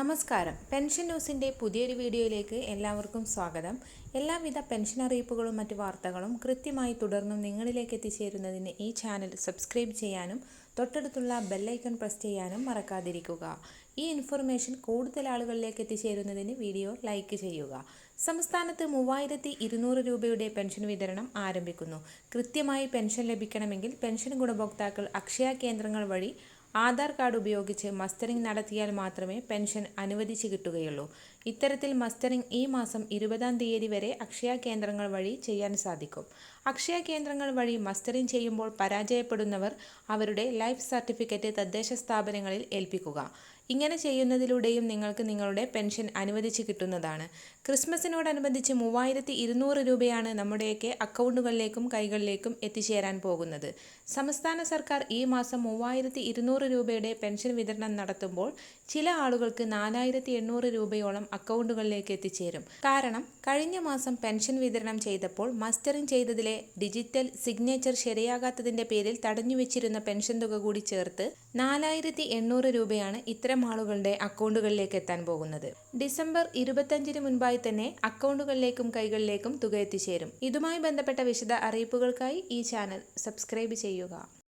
നമസ്കാരം. പെൻഷൻ ന്യൂസിന്റെ പുതിയൊരു വീഡിയോയിലേക്ക് എല്ലാവർക്കും സ്വാഗതം. എല്ലാവിധ പെൻഷൻ അറിയിപ്പുകളും മറ്റു വാർത്തകളും കൃത്യമായി തുടർന്നും നിങ്ങളിലേക്ക് എത്തിച്ചേരുന്നതിന് ഈ ചാനൽ സബ്സ്ക്രൈബ് ചെയ്യാനും തൊട്ടടുത്തുള്ള ബെല്ലൈക്കൺ പ്രസ് ചെയ്യാനും മറക്കാതിരിക്കുക. ഈ ഇൻഫർമേഷൻ കൂടുതൽ ആളുകളിലേക്ക് എത്തിച്ചേരുന്നതിന് വീഡിയോ ലൈക്ക് ചെയ്യുക. സംസ്ഥാനത്ത് മൂവായിരത്തി ഇരുന്നൂറ് രൂപയുടെ പെൻഷൻ വിതരണം ആരംഭിക്കുന്നു. കൃത്യമായി പെൻഷൻ ലഭിക്കണമെങ്കിൽ പെൻഷൻ ഗുണഭോക്താക്കൾ അക്ഷയ കേന്ദ്രങ്ങൾ വഴി ആധാർ കാർഡ് ഉപയോഗിച്ച് മസ്റ്ററിംഗ് നടത്തിയാൽ മാത്രമേ പെൻഷൻ അനുവദിച്ചു കിട്ടുകയുള്ളൂ. ഇത്തരത്തിൽ മസ്റ്ററിംഗ് ഈ മാസം ഇരുപതാം തീയതി വരെ അക്ഷയ കേന്ദ്രങ്ങൾ വഴി ചെയ്യാൻ സാധിക്കും. അക്ഷയ കേന്ദ്രങ്ങൾ വഴി മസ്റ്ററിംഗ് ചെയ്യുമ്പോൾ പരാജയപ്പെടുന്നവർ അവരുടെ ലൈഫ് സർട്ടിഫിക്കറ്റ് തദ്ദേശ സ്ഥാപനങ്ങളിൽ ഏൽപ്പിക്കുക. ഇങ്ങനെ ചെയ്യുന്നതിലൂടെയും നിങ്ങൾക്ക് നിങ്ങളുടെ പെൻഷൻ അനുവദിച്ച് കിട്ടുന്നതാണ്. ക്രിസ്മസിനോടനുബന്ധിച്ച് മൂവായിരത്തി ഇരുന്നൂറ് രൂപയാണ് നമ്മുടെയൊക്കെ അക്കൗണ്ടുകളിലേക്കും കൈകളിലേക്കും എത്തിച്ചേരാൻ പോകുന്നത്. സംസ്ഥാന സർക്കാർ ഈ മാസം മൂവായിരത്തി ഇരുന്നൂറ് രൂപയുടെ പെൻഷൻ വിതരണം നടത്തുമ്പോൾ ചില ആളുകൾക്ക് നാലായിരത്തി എണ്ണൂറ് രൂപയോളം അക്കൗണ്ടുകളിലേക്ക് എത്തിച്ചേരും. കാരണം കഴിഞ്ഞ മാസം പെൻഷൻ വിതരണം ചെയ്തപ്പോൾ മസ്റ്ററിംഗ് ചെയ്തതിലെ ഡിജിറ്റൽ സിഗ്നേച്ചർ ശരിയാകാത്തതിന്റെ പേരിൽ തടഞ്ഞു വെച്ചിരുന്ന പെൻഷൻ തുക കൂടി ചേർത്ത് നാലായിരത്തി രൂപയാണ് ഇത്തരം ആളുകളുടെ അക്കൗണ്ടുകളിലേക്ക് എത്താൻ പോകുന്നത്. ഡിസംബർ ഇരുപത്തഞ്ചിന് മുൻപായി തന്നെ അക്കൗണ്ടുകളിലേക്കും കൈകളിലേക്കും തുക എത്തിച്ചേരും. ഇതുമായി ബന്ധപ്പെട്ട വിശദ അറിയിപ്പുകൾക്കായി ഈ ചാനൽ സബ്സ്ക്രൈബ് ചെയ്യുക.